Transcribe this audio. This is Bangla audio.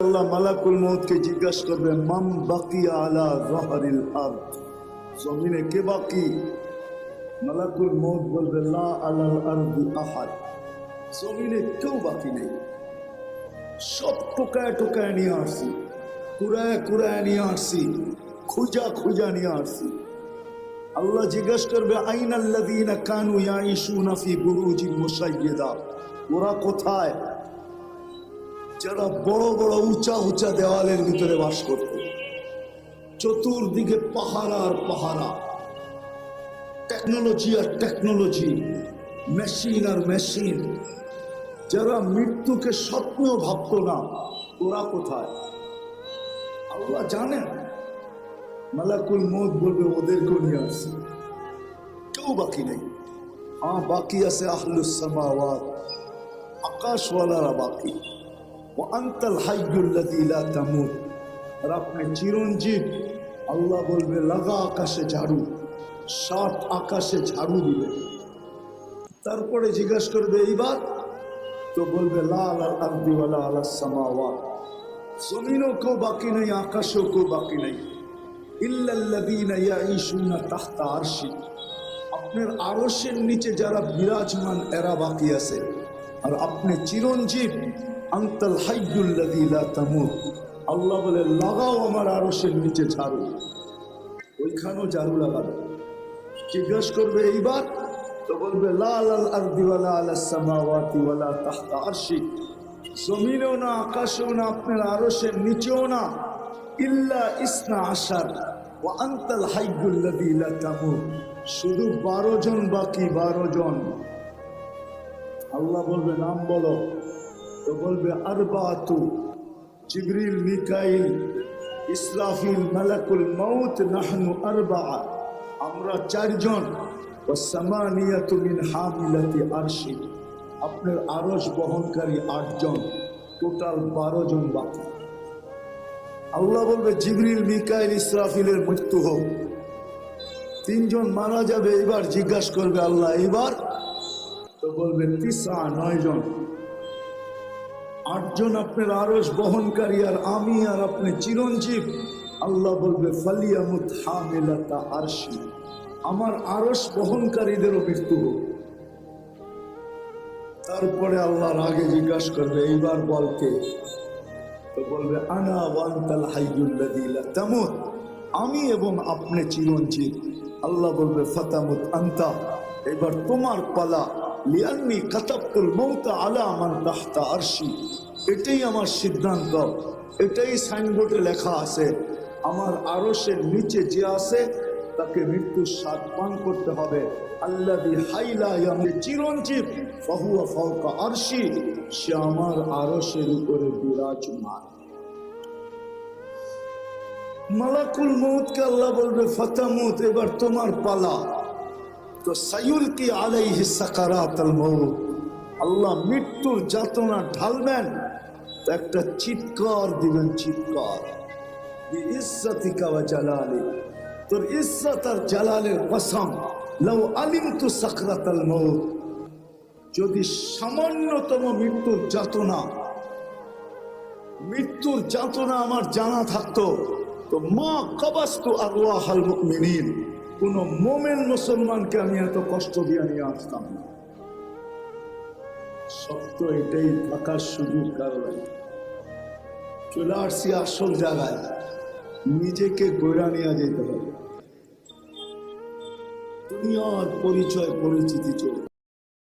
আল্লাহ মালাকুল মৌতকে জিজ্ঞাসা করবে মাম বাকিয়া আলা জহরিল আরদ? জমিনে কে বাকি? মালাকুল মৌত বলবে, লা আলাল আরদি আহাদ। জমিনে কেউ বাকি নেই। সব টোকায় টোকায় নিয়ে আসছি, কুড়ায় কুড়ায় নিয়ে আসছি, খুঁজা খুঁজা নিয়ে আসছি। আল্লাহ জিজ্ঞাসা করবে আইন আল্লাযীনা কানু ইয়াইশুনা ফি বুরুজিন মুসাইয়্যিদা ওরা কোথায়? যারা বড় বড় উঁচা উঁচা দেওয়ালের ভিতরে বাস করত, চতুর্দিকে পাহারা আর পাহারা। টেকনোলজি আর টেকনোলজি, মেশিন আর মেশিন। যারা মৃত্যুকে স্বপ্নেও ভাবত না, ওরা কোথায়? আল্লাহ জানেন মালাকুল মত বলবে, ওদেরকেও নিয়ে আসছে। কেউ বাকি নেই। হ্যাঁ বাকি আছে আহলুস সামাওয়াত। আকাশওয়ালারা বাকি। ও আন্তাল হাইয়ুল্লাযী লা আর আপনি চিরঞ্জীব, আল্লাহ বলবে, লাগা আকাশে ঝাড়ু, সাত আকাশে ঝাড়ু দিবে। তারপরে জিজ্ঞাসা করবে এইবার তো বলবে লাল আর আর্দিওয়ালা আলা সামাওয়াত। জমিনও কেউ বাকি নেই, আকাশেও কেউ বাকি নেই। তাহতা আরশি। আপনার আরশের নিচে যারা বিরাজমান, এরা বাকি আছে। আর আপনি চিরঞ্জীব আন্তাল হাইয়ুল্লাযী লা তামুত। আল্লাহ বলে, লাগাও আমার আরশের নিচে ঝাড়ু। ওইখানেও ঝাড়ু লাগাবে। জিজ্ঞাসা করবে, এইবার? তো বলবে, লাল আল আরদিওয়ালা আলা সামাওয়াতি ওয়ালা তাহতা আরশি। জমিনেও না, আকাশেও না, আপনার আরশের নিচেও না। ইল্লা ইসনা আশার। ও আন্তাল হাইগুল্লাদি লা তামুত। শুধু বারো জন বাকি বারো জন। আল্লাহ বলবে, নাম বলো। তো বলবে, আরবাতু জিবরিল, মিকাইল, ইসরাফিল, মালাকুল মৌত নাহনু আরবা। আমরা চারজন। ও সামানিয়াতু মিন হামিলাতি আরশি। আপনার আরশ বহনকারী আটজন। টোটাল বারো জন বাকি। আল্লাহ বলবে, জিবরিল, মিকাইল, ইসরাফিলের মৃত্যু হোক। তিনজন মারা যাবে, এবার জিজ্ঞাসা করবে আল্লাহ, এবার? তো বলবে, তিসা নয় জন আটজন আপনার আরস বহনকারী আর আমি আর আপনি চিরঞ্জীব। আল্লাহ বলবে, ফালিয়ামুত হামিলাতা আরশি। আমার আরস বহনকারীদেরও মৃত্যু হোক। তারপরে আল্লাহর আগে জিজ্ঞাসা করবে, এইবার বলকে তো বলবে, আনা ওয়ান্তাল হাইয়ুল্লাযী লা তামুত। আমি এবং আপনি চিরঞ্জীব। আল্লাহ বলবে, ফাতামুত আন্তা। এবার তোমার পালা লিয়ান্নি কাতাবতুল মৌতা আলা মান তাহতা আরশি। এটাই আমার সিদ্ধান্ত। এটাই সাইনবোর্ডে লেখা আছে। আমার আরশের নিচে যে আছে, তাকে মৃত্যুর স্বাদ পান করতে হবে। আল্লাদি হাইলা চিরঞ্জীব, ফাহুয়া ফাওকা আরশি। সে আমার আরশের উপরে বিরাজমান। মালাকুল মৌতকে আল্লাহ বলবে, ফাতামুত, এবার তোমার পালা। তো সাইউল কি সাকারাত মৌত আল্লাহ মৃত্যুর যাতনা ঢালবেন একটা চিৎকার দিবেন, চিৎকার। তোর মৌত যদি সামান্যতম মৃত্যুর যাতনা মৃত্যুর যাতনা আমার জানা থাকতো, তো মা কবাস্তু আরওয়াহাল মুমিনিন। কোন মোমেন মুসলমানকে আমি এত কষ্ট দিয়ে নিয়ে আসতাম না। সত্য এটাই থাকার সুযোগ কারণ। চলে আসছি আসল জায়গায়। নিজেকে গোড়া নেওয়া যেতে হবে। দুনিয়ার পরিচয়, পরিচিতি চলে।